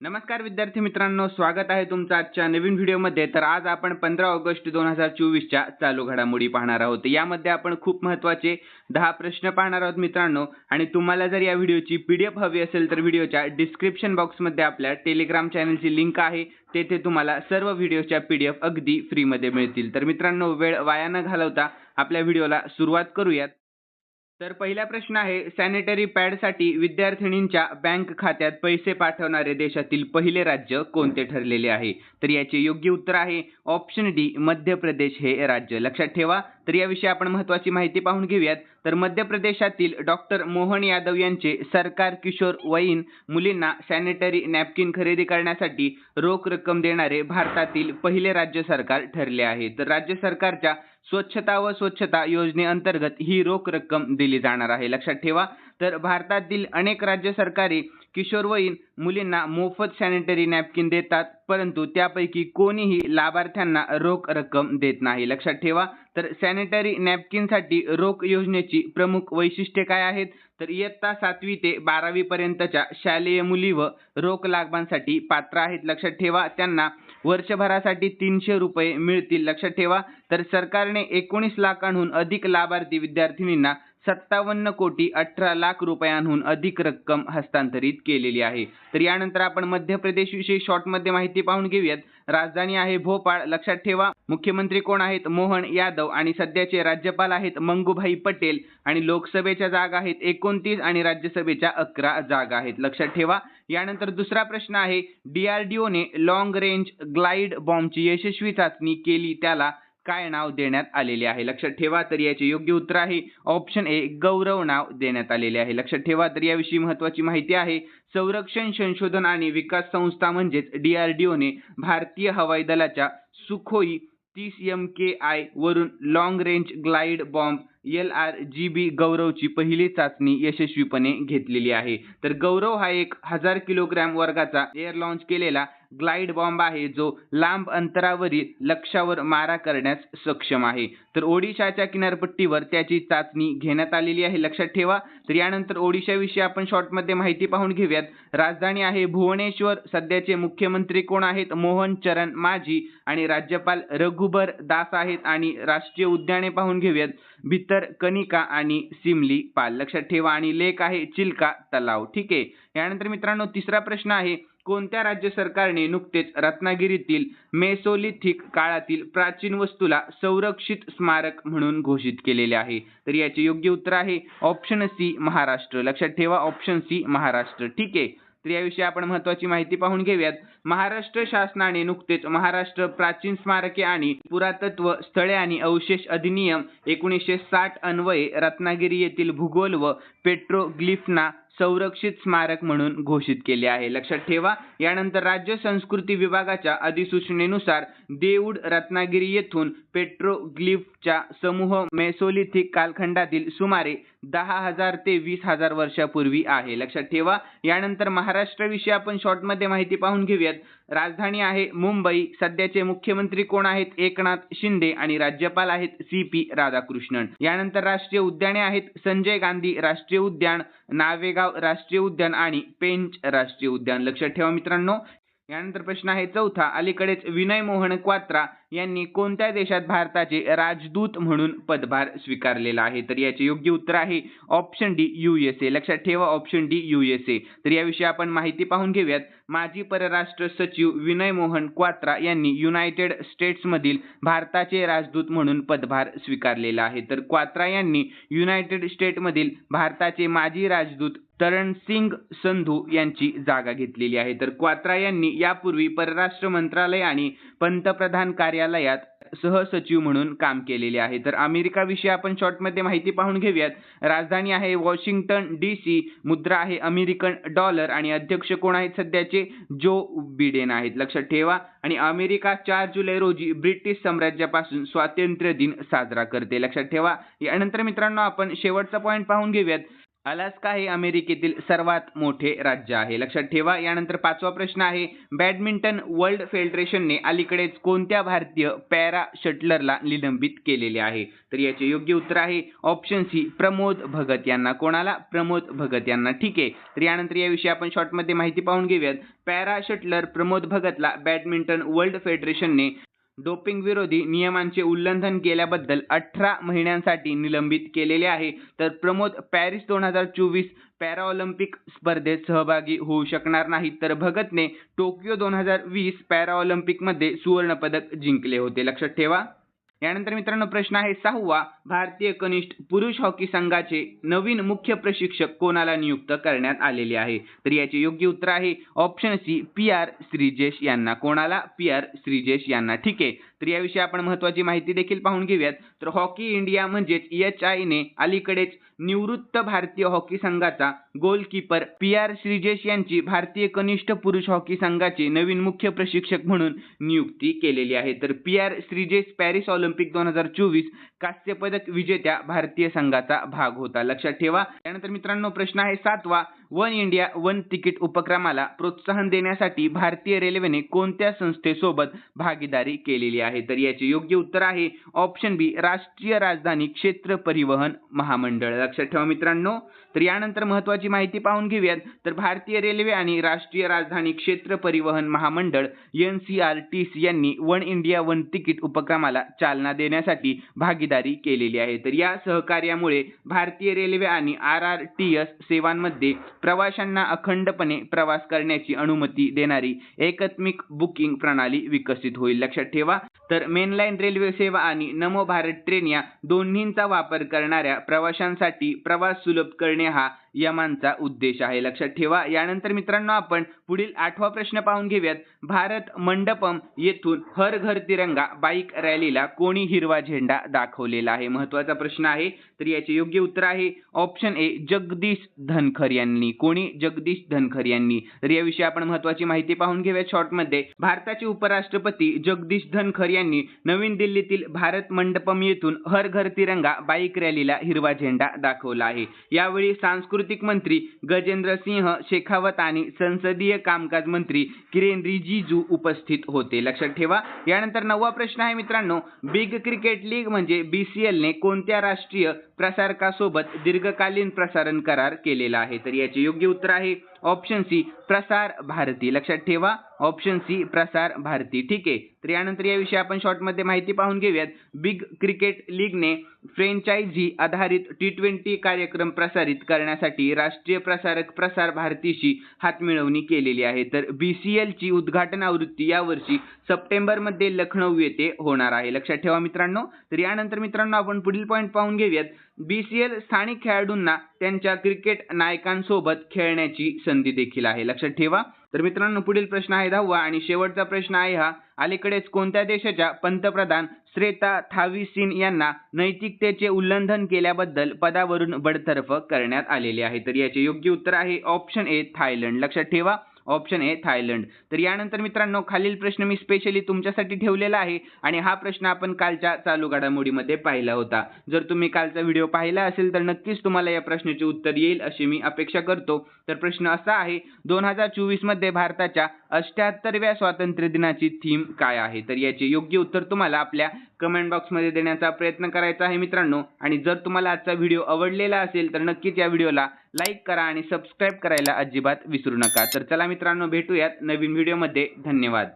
नमस्कार विद्यार्थी मित्रांनो स्वागत आहे तुमचं आजच्या नवीन व्हिडिओमध्ये. तर आज आपण पंधरा ऑगस्ट दोन हजार चोवीसच्या चालू घडामोडी पाहणार आहोत. यामध्ये आपण खूप महत्त्वाचे दहा प्रश्न पाहणार आहोत मित्रांनो. आणि तुम्हाला जर या व्हिडिओची पी डी एफ हवी असेल तर व्हिडिओच्या डिस्क्रिप्शन बॉक्समध्ये आपल्या टेलिग्राम चॅनलची लिंक आहे. तेथे तुम्हाला सर्व व्हिडिओच्या पी डी एफ अगदी फ्रीमध्ये मिळतील. तर मित्रांनो वेळ वाया न घालवता आपल्या व्हिडिओला सुरुवात करूयात. तर पहिला प्रश्न आहे सॅनिटरी पॅडसाठी विद्यार्थिनींच्या बँक खात्यात पैसे पाठवणारे देशातील पहिले राज्य कोणते ठरलेले आहे? तर याचे योग्य उत्तर आहे ऑप्शन डी मध्य प्रदेश हे राज्य. लक्षात ठेवा तर याविषयी आपण महत्त्वाची माहिती पाहून घेऊयात. तर मध्य प्रदेशातील डॉक्टर मोहन यादव यांचे सरकार किशोर वयीन मुलींना सॅनिटरी नॅपकिन खरेदी करण्यासाठी रोख रक्कम देणारे भारतातील पहिले राज्य सरकार ठरले आहे. तर राज्य सरकारच्या स्वच्छता व स्वच्छता योजनेअंतर्गत ही रोख रक्कम दिली जाणार आहे. लक्षात ठेवा. तर भारतातील अनेक राज्य सरकारे किशोरवयीन मुलींना मोफत सॅनिटरी नॅपकिन देतात परंतु त्यापैकी कोणीही लाभार्थ्यांना रोख रक्कम देत नाही. लक्षात ठेवा. तर सॅनिटरी नॅपकिनसाठी रोख योजनेची प्रमुख वैशिष्ट्ये काय आहेत? तर इयत्ता सातवी ते बारावी पर्यंतच्या शालेय मुली व रोख लाभांसाठी पात्र आहेत. लक्षात ठेवा. त्यांना वर्षभरासाठी तीनशे रुपये मिळतील. लक्षात ठेवा. तर सरकारने एकोणीस लाखांहून अधिक लाभार्थी विद्यार्थिनींना सत्तावन्न कोटी अठरा लाख रुपयांहून अधिक रक्कम हस्तांतरित केलेली आहे. तर यानंतर आपण मध्य प्रदेशविषयी शॉर्टमध्ये माहिती पाहून घेऊयात. राजधानी आहे भोपाळ. लक्षात ठेवा मुख्यमंत्री कोण आहेत? मोहन यादव आणि सध्याचे राज्यपाल आहेत मंगूभाई पटेल. आणि लोकसभेच्या जागा आहेत एकोणतीस आणि राज्यसभेच्या अकरा जागा आहेत. लक्षात ठेवा यानंतर दुसरा प्रश्न आहे डीआरडीओने लॉंग रेंज ग्लाइड बॉम्बची यशस्वी चाचणी केली त्याला काय नाव देण्यात आलेले आहे? लक्षात ठेवा तर याचे योग्य उत्तर आहे. ऑप्शन ए गौरव नाव देण्यात आलेले आहे. लक्षात ठेवा तर याविषयी महत्वाची माहिती आहे. संरक्षण संशोधन आणि विकास संस्था म्हणजेच डीआरडीओने भारतीय हवाई दलाच्या सुखोई तीस एम के आय वरून long range glide bomb L R G B गौरवची पहिली चाचणी यशस्वीपणे घेतलेली आहे. तर गौरव हा एक हजार किलोग्रॅम वर्गाचा एअर लॉन्च केलेला ग्लाइड बॉम्ब आहे जो लांब अंतरावरील लक्ष्यावर मारा करण्यास सक्षम आहे. तर ओडिशाच्या किनारपट्टीवर त्याची चाचणी घेण्यात आलेली आहे. लक्षात ठेवा. तर यानंतर ओडिशाविषयी आपण शॉर्टमध्ये माहिती पाहून घेऊयात. राजधानी आहे भुवनेश्वर. सध्याचे मुख्यमंत्री कोण आहेत? मोहन चरण माझी आणि राज्यपाल रघुबर दास आहेत. आणि राष्ट्रीय उद्याने पाहून घेऊयात. भितर कनिका आणि सिमली पाल. लक्षात ठेवा. आणि लेक आहे चिल्का तलाव. ठीक आहे. यानंतर मित्रांनो तिसरा प्रश्न आहे. कोणत्या राज्य सरकारने नुकतेच रत्नागिरीतील मेसोलिथिक काळातील प्राचीन वस्तूला संरक्षित स्मारक म्हणून घोषित केलेले आहे? तर याचे योग्य उत्तर आहे ऑप्शन सी महाराष्ट्र. लक्षात ठेवा ऑप्शन सी महाराष्ट्र. ठीक आहे? तर याविषयी आपण महत्वाची माहिती पाहून घेऊयात. महाराष्ट्र शासनाने नुकतेच महाराष्ट्र प्राचीन स्मारके आणि पुरातत्व स्थळे आणि अवशेष अधिनियम एकोणीसशे साठ अन्वये रत्नागिरी येथील भूगोल व पेट्रोग्लिफना संरक्षित स्मारक म्हणून घोषित केले आहे. लक्षात ठेवा यानंतर राज्य संस्कृती विभागाच्या अधिसूचनेनुसार देऊड रत्नागिरी येथून पेट्रोग्लिफच्या समूह मेसोलिथिक कालखंडातील सुमारे दहा हजार ते वीस हजार वर्षापूर्वी आहे. लक्षात ठेवा. यानंतर महाराष्ट्राविषयी आपण शॉर्टमध्ये माहिती पाहून घेऊयात. राजधानी आहे मुंबई. सध्याचे मुख्यमंत्री कोण आहेत? एकनाथ शिंदे आणि राज्यपाल आहेत सी पी राधाकृष्णन. यानंतर राष्ट्रीय उद्याने आहेत संजय गांधी राष्ट्रीय उद्यान नावेगाव राष्ट्रीय उद्यान आणि पेंच राष्ट्रीय उद्यान. लक्षात ठेवा मित्रांनो. यानंतर प्रश्न आहे चौथा अलीकडेच विनय मोहन क्वात्रा यांनी कोणत्या देशात भारताचे राजदूत म्हणून पदभार स्वीकारलेला आहे? तर याचे योग्य उत्तर आहे option D U S A लक्षात ठेवा option D U S A तर याविषयी आपण माहिती पाहून घेऊयात. माजी परराष्ट्र सचिव विनय मोहन क्वात्रा यांनी युनायटेड स्टेट्समधील भारताचे राजदूत म्हणून पदभार स्वीकारलेला आहे. तर क्वात्रा यांनी युनायटेड स्टेटमधील भारताचे माजी राजदूत तरणसिंग संधू यांची जागा घेतलेली आहे. तर क्वात्रा यांनी यापूर्वी परराष्ट्र मंत्रालय आणि पंतप्रधान कार्यालयात सहसचिव म्हणून काम केलेले आहे. तर अमेरिकाविषयी आपण शॉर्टमध्ये माहिती पाहून घेऊयात. राजधानी आहे वॉशिंग्टन डी सी. मुद्रा आहे अमेरिकन डॉलर आणि अध्यक्ष कोण आहेत? सध्याचे जो बिडेन आहेत. लक्षात ठेवा. आणि अमेरिका चार जुलै रोजी ब्रिटिश साम्राज्यापासून स्वातंत्र्य दिन साजरा करते. लक्षात ठेवा. यानंतर मित्रांनो आपण शेवटचा पॉईंट पाहून घेऊयात. अलास्का हे अमेरिकेतील सर्वात मोठे राज्य आहे. लक्षात ठेवा यानंतर पाचवा प्रश्न आहे बॅडमिंटन वर्ल्ड फेडरेशनने अलीकडेच कोणत्या भारतीय पॅरा शटलरला निलंबित केलेले आहे? तर याचे योग्य उत्तर आहे ऑप्शन सी प्रमोद भगत यांना. कोणाला? प्रमोद भगत यांना. ठीक आहे तर यानंतर याविषयी आपण शॉर्टमध्ये माहिती पाहून घेऊयात. पॅरा शटलर प्रमोद भगतला बॅडमिंटन वर्ल्ड फेडरेशनने डोपिंग विरोधी नियमांचे उल्लंघन केल्याबद्दल अठरा महिन्यांसाठी निलंबित केलेले आहे. तर प्रमोद पॅरिस दोन हजार चोवीस पॅराऑलिम्पिक स्पर्धेत सहभागी होऊ शकणार नाही तर भगतने टोकियो दोन हजार वीस पॅराऑलिम्पिकमध्ये सुवर्णपदक जिंकले होते. लक्षात ठेवा. यानंतर मित्रांनो प्रश्न आहे सहावा. भारतीय कनिष्ठ पुरुष हॉकी संघाचे नवीन मुख्य प्रशिक्षक कोणाला नियुक्त करण्यात आलेले आहे? तर याचे योग्य उत्तर आहे option C P R Sreejesh यांना. कोणाला? पी आर श्रीजेश यांना. ठीक आहे. तर याविषयी आपण महत्त्वाची माहिती देखील पाहून घेऊयात. तर हॉकी इंडिया म्हणजेच एच आयने अलीकडेच निवृत्त भारतीय हॉकी संघाचा गोलकीपर पी आर श्रीजेश यांची भारतीय कनिष्ठ पुरुष हॉकी संघाचे नवीन मुख्य प्रशिक्षक म्हणून नियुक्ती केलेली आहे. तर P R Sreejesh Paris Olympic दोन हजार चोवीस कांस्य पदक विजेत्या भारतीय संघाचा भाग होता. लक्षात ठेवा. त्यानंतर मित्रांनो प्रश्न आहे सातवा. वन इंडिया वन तिकीट उपक्रमाला प्रोत्साहन देण्यासाठी भारतीय रेल्वेने कोणत्या संस्थेसोबत भागीदारी केलेली आहे? तर याचे योग्य उत्तर आहे ऑप्शन बी राष्ट्रीय राजधानी क्षेत्र परिवहन महामंडळ. लक्षात ठेवा मित्रांनो. तर यानंतर महत्त्वाची माहिती पाहून घेऊयात. तर भारतीय रेल्वे आणि राष्ट्रीय राजधानी क्षेत्र परिवहन महामंडळ N C R T C यांनी वन इंडिया वन तिकीट उपक्रमाला चालना देण्यासाठी भागीदारी केलेली आहे. तर या सहकार्यामुळे भारतीय रेल्वे आणि आर आर टी एस सेवांमध्ये प्रवाशांना अखंडपणे प्रवास करण्याची अनुमती देणारी एकात्मिक बुकिंग प्रणाली विकसित होईल. लक्षात ठेवा. तर मेनलाईन रेल्वे सेवा आणि नमो भारत ट्रेन या दोन्हींचा वापर करणाऱ्या प्रवाशांसाठी प्रवास सुलभ करणे हा यमांचा उद्देश आहे. लक्षात ठेवा. यानंतर मित्रांनो आपण पुढील आठवा प्रश्न पाहून घेऊयात. भारत मंडपम येथून हर घर तिरंगा बाईक रॅलीला कोणी हिरवा झेंडा दाखवलेला आहे? महत्त्वाचा प्रश्न आहे. तर याचे योग्य उत्तर आहे. ऑप्शन ए जगदीश धनखर यांनी. कोणी? जगदीश धनखर यांनी. तर याविषयी आपण महत्वाची माहिती पाहून घेऊयात शॉर्टमध्ये. भारताचे उपराष्ट्रपती जगदीश धनखर यांनी नवीन दिल्लीतील भारत मंडपम येथून हर घर तिरंगा बाईक रॅलीला हिरवा झेंडा दाखवला आहे. यावेळी सांस्कृतिक मंत्री गजेंद्र सिंह शेखावत आणि संसदीय कामकाज मंत्री किरेन रिजिजू उपस्थित होते. लक्षात ठेवा यानंतर नववा प्रश्न आहे मित्रांनो बिग क्रिकेट लीग म्हणजे बीसीएल ने कोणत्या राष्ट्रीय प्रसारकासोबत दीर्घकालीन प्रसारण करार केलेला आहे. तर याचे योग्य उत्तर आहे ऑप्शन सी प्रसार भारती. लक्षात ठेवा ऑप्शन सी प्रसार भारती. ठीक आहे. तर यानंतर याविषयी आपण शॉर्टमध्ये माहिती पाहून घेऊयात. बिग क्रिकेट लीगने फ्रेंचायझी आधारित टी ट्वेंटी कार्यक्रम प्रसारित करण्यासाठी राष्ट्रीय प्रसारक प्रसार भारतीशी हातमिळवणी केलेली आहे. तर बी सी एलची उद्घाटन आवृत्ती यावर्षी सप्टेंबरमध्ये लखनौ येथे होणार आहे. लक्षात ठेवा मित्रांनो. तर यानंतर मित्रांनो आपण पुढील पॉईंट पाहून घेऊयात. बी सी एल स्थानिक खेळाडूंना त्यांच्या क्रिकेट नायकांसोबत खेळण्याची संधी देखील आहे. लक्षात ठेवा. तर मित्रांनो पुढील प्रश्न आहे दहावा आणि शेवटचा प्रश्न आहे हा. अलीकडेच कोणत्या देशाच्या पंतप्रधान श्रेता थाविसिन यांना नैतिकतेचे उल्लंघन केल्याबद्दल पदावरून बडतर्फ करण्यात आलेले आहे? तर याचे योग्य उत्तर आहे ऑप्शन ए थायलंड. लक्षात ठेवा. ऑप्शन आहे थायलंड. तर यानंतर मित्रांनो खालील प्रश्न मी स्पेशली तुमच्यासाठी ठेवलेला आहे आणि हा प्रश्न आपण कालच्या चालू घडामोडीमध्ये पाहिला होता. जर तुम्ही कालचा व्हिडिओ पाहिला असेल तर नक्कीच तुम्हाला या प्रश्नाचे उत्तर येईल अशी मी अपेक्षा करतो. तर प्रश्न असा आहे दोन हजार चोवीसमध्ये भारताच्या अष्ट्याहत्तरव्या स्वातंत्र्य दिनाची थीम काय आहे? तर याचे योग्य उत्तर तुम्हाला आपल्या कमेंट बॉक्समध्ये देण्याचा प्रयत्न करायचा आहे मित्रांनो. आणि जर तुम्हाला आजचा व्हिडिओ आवडलेला असेल तर नक्कीच या व्हिडिओला लाईक करा आणि सबस्क्राईब करायला अजिबात विसरू नका. तर चला मित्रांनो भेटूयात नवीन व्हिडिओमध्ये धन्यवाद.